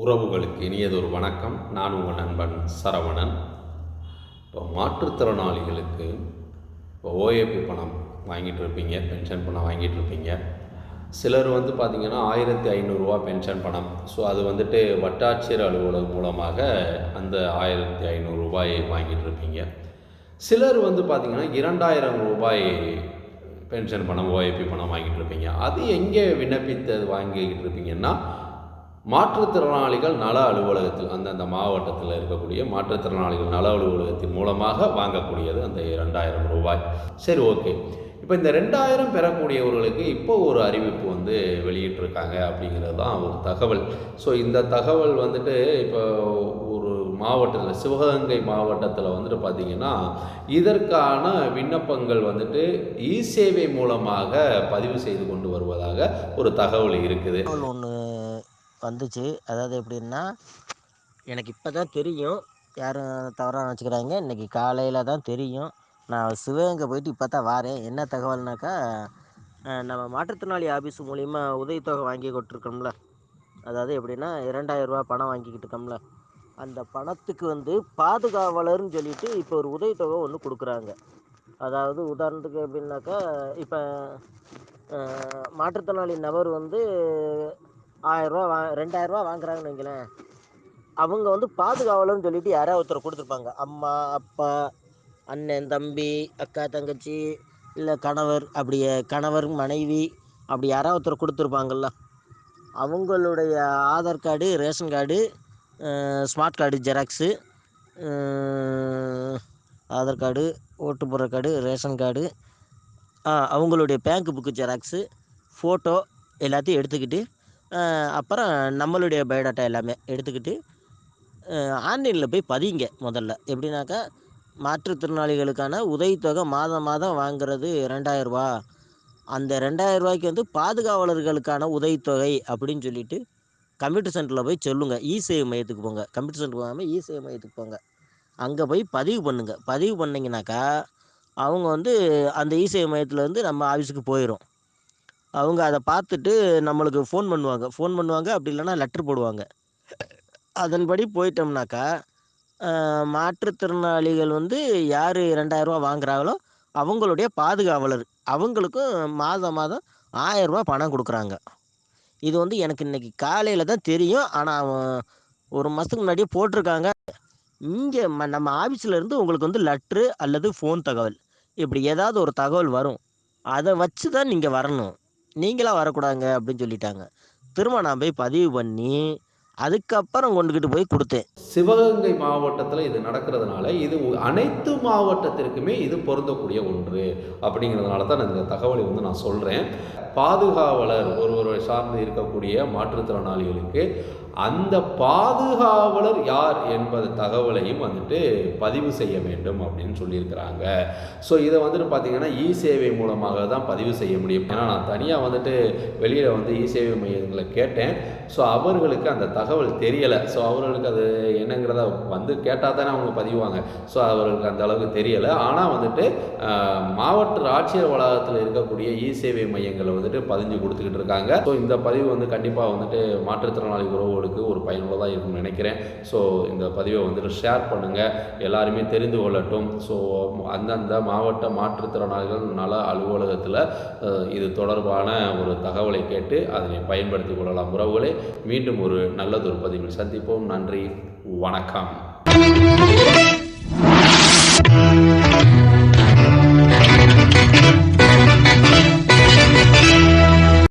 உறவுகளுக்கு இனியதொரு வணக்கம். நான் உங்கள் நண்பன் சரவணன். இப்போ மாற்றுத்திறனாளிகளுக்கு இப்போ ஓஏபி பணம் வாங்கிட்டு இருப்பீங்க பென்ஷன் பணம் வாங்கிட்டு இருப்பீங்க. சிலர் வந்து பார்த்திங்கன்னா ஆயிரத்தி ஐநூறுரூவா பென்ஷன் பணம். ஸோ அது வந்துட்டு வட்டாட்சியர் அலுவலகம் மூலமாக அந்த ஆயிரத்தி ஐநூறுரூபாய் வாங்கிட்டு இருப்பீங்க. சிலர் வந்து பார்த்திங்கன்னா இரண்டாயிரம் ரூபாய் பென்ஷன் பணம் ஓஏபி பணம் வாங்கிட்டு இருப்பீங்க. அது எங்கே விண்ணப்பித்தது வாங்கிக்கிட்டு இருப்பீங்கன்னா மாற்றுத்திறனாளிகள் நல அலுவலகத்தில் அந்தந்த மாவட்டத்தில் இருக்கக்கூடிய மாற்றுத்திறனாளிகள் நல அலுவலகத்தின் மூலமாக வாங்கக்கூடியது அந்த ரெண்டாயிரம் ரூபாய். சரி ஓகே. இப்போ இந்த ரெண்டாயிரம் பெறக்கூடியவர்களுக்கு இப்போ ஒரு அறிவிப்பு வந்து வெளியிட்டிருக்காங்க அப்படிங்கிறது தான் ஒரு தகவல். ஸோ இந்த தகவல் வந்துட்டு இப்போ ஒரு மாவட்டத்தில் சிவகங்கை மாவட்டத்தில் வந்துட்டு பார்த்திங்கன்னா இதற்கான விண்ணப்பங்கள் வந்துட்டு இ சேவை மூலமாக பதிவு செய்து கொண்டு வருவதாக ஒரு தகவல் இருக்குது. ஒன்று வந்துச்சு. அதாவது எப்படின்னா எனக்கு இப்போ தான் தெரியும். யாரும் தவறாக நினச்சிக்கிறாங்க. இன்றைக்கி காலையில் தான் தெரியும். நான் சிவகங்கை போயிட்டு இப்போ தான் வாரேன். என்ன தகவல்னாக்கா நம்ம மாற்றுத்திறனாளி ஆஃபீஸ் மூலிமா உதவித்தொகை வாங்கி கொட்டிருக்கோம்ல அதாவது எப்படின்னா இரண்டாயிரரூபா பணம் வாங்கிக்கிட்டு இருக்கோம்ல. அந்த பணத்துக்கு வந்து பாதுகாவலர்னு சொல்லிட்டு இப்போ ஒரு உதவித்தொகை ஒன்று கொடுக்குறாங்க. அதாவது உதாரணத்துக்கு எப்படின்னாக்கா இப்போ மாற்றுத்திறனாளி நபர் வந்து ஆயிரரூவா வா ரெண்டாயிரரூவா வாங்குறாங்கன்னு வைங்களேன். அவங்க வந்து பாதுகாவலர்னு சொல்லிட்டு யாராவது ஒருத்தர் கொடுத்துருப்பாங்க. அம்மா அப்பா அண்ணன் தம்பி அக்கா தங்கச்சி இல்லை கணவர் அப்படி கணவர் மனைவி அப்படி யாராவது ஒருத்தர் கொடுத்துருப்பாங்கல்ல. அவங்களுடைய Aadhaar card ration card smart card xerox Aadhaar card ஓட்டுப்புற card ration card ஆ அவங்களுடைய பேங்க் புக்கு ஜெராக்ஸு ஃபோட்டோ எல்லாத்தையும் எடுத்துக்கிட்டு அப்புறம் நம்மளுடைய பயோடாட்டா எல்லாமே எடுத்துக்கிட்டு ஆன்லைனில் போய் பதிங்க முதல்ல. எப்படின்னாக்கா மாற்றுத்திறனாளிகளுக்கான உதவித்தொகை மாதம் மாதம் வாங்குறது ரெண்டாயிரரூபா. அந்த ரெண்டாயிரரூபாய்க்கு வந்து பாதுகாவலர்களுக்கான உதவித்தொகை அப்படின்னு சொல்லிட்டு கம்ப்யூட்டர் சென்டரில் போய் சொல்லுங்கள் இசேவை மையத்துக்கு போங்க. கம்ப்யூட்டர் சென்டர் போகாமல் இசேவை மையத்துக்கு போங்க. அங்கே போய் பதிவு பண்ணுங்கள் பதிவு பண்ணிங்கனாக்கா அவங்க வந்து அந்த இசேவை மையத்தில் வந்து நம்ம ஆஃபீஸுக்கு போயிடும் அவங்க அதை பார்த்துட்டு நம்மளுக்கு ஃபோன் பண்ணுவாங்க. ஃபோன் பண்ணுவாங்க. அப்படி இல்லைன்னா லெட்ரு போடுவாங்க. அதன்படி போயிட்டோம்னாக்கா மாற்றுத்திறனாளிகள் வந்து யார் ரெண்டாயிரரூவா வாங்குறாங்களோ அவங்களுடைய பாதுகாவலர். அவங்களுக்கும் மாதம் மாதம் ஆயரூபா பணம் கொடுக்குறாங்க. இது வந்து எனக்கு இன்னைக்கு காலையில் தான் தெரியும். ஆனால் அவன் ஒரு மாதத்துக்கு முன்னாடியே போட்டிருக்காங்க. இங்கே நம்ம ஆஃபீஸிலேருந்து உங்களுக்கு வந்து லெட்ரு அல்லது ஃபோன் தகவல். இப்படி ஏதாவது ஒரு தகவல் வரும். அதை வச்சு தான் நீங்கள் வரணும். நீங்களாக வரக்கூடாதுங்க அப்படின்னு சொல்லிட்டாங்க. திரும்ப நான் போய் பதிவு பண்ணி அதுக்கப்புறம் கொண்டுக்கிட்டு போய் கொடுத்தேன். சிவகங்கை மாவட்டத்தில் இது நடக்கிறதுனால இது அனைத்து மாவட்டத்திற்குமே இது பொருந்தக்கூடிய ஒன்று அப்படிங்கிறதுனால தான் நான் இந்த தகவலை வந்து நான் சொல்கிறேன் பாதுகாவலர் ஒருவரை சார்ந்து இருக்கக்கூடிய மாற்றுத்திறனாளிகளுக்கு அந்த பாதுகாவலர் யார் என்பது தகவலையும் வந்துட்டு பதிவு செய்ய வேண்டும் அப்படின்னு சொல்லியிருக்கிறாங்க. ஸோ இதை வந்துட்டு பார்த்தீங்கன்னா இ சேவை மூலமாக தான் பதிவு செய்ய முடியும். ஏன்னா நான் தனியாக வந்துட்டு வெளியில் வந்து இ சேவை மையங்களை கேட்டேன். ஸோ அவர்களுக்கு அந்த தகவல் தெரியலை. ஸோ அவர்களுக்கு அது என்னங்கிறத வந்து கேட்டால் தானே அவங்க பதிவாங்க. ஸோ அவர்களுக்கு அந்த அளவுக்கு தெரியலை. ஆனால் வந்துட்டு மாவட்ட ஆட்சியர் வளாகத்தில் இருக்கக்கூடிய இ சேவை மையங்களை வந்துட்டு பதிஞ்சு கொடுத்துக்கிட்டு இருக்காங்க. ஸோ இந்த பதிவு வந்து கண்டிப்பாக வந்துட்டு மாற்றுத்திறனாளி உங்களுக்கு ஒரு பயனுள்ளதாக இருக்கும்னு நினைக்கிறேன். ஸோ இந்த பதிவை வந்துட்டு ஷேர் பண்ணுங்கள் எல்லாருமே தெரிந்து கொள்ளட்டும். ஸோ அந்தந்த மாவட்ட மாற்றுத்திறனாளிகள் நல அலுவலகத்தில் இது தொடர்பான ஒரு தகவலை கேட்டு அதனை பயன்படுத்திக் கொள்ளலாம். உறவுகளே மீண்டும் ஒரு நல்லதொரு பதிவில் சந்திப்போம். நன்றி. வணக்கம்.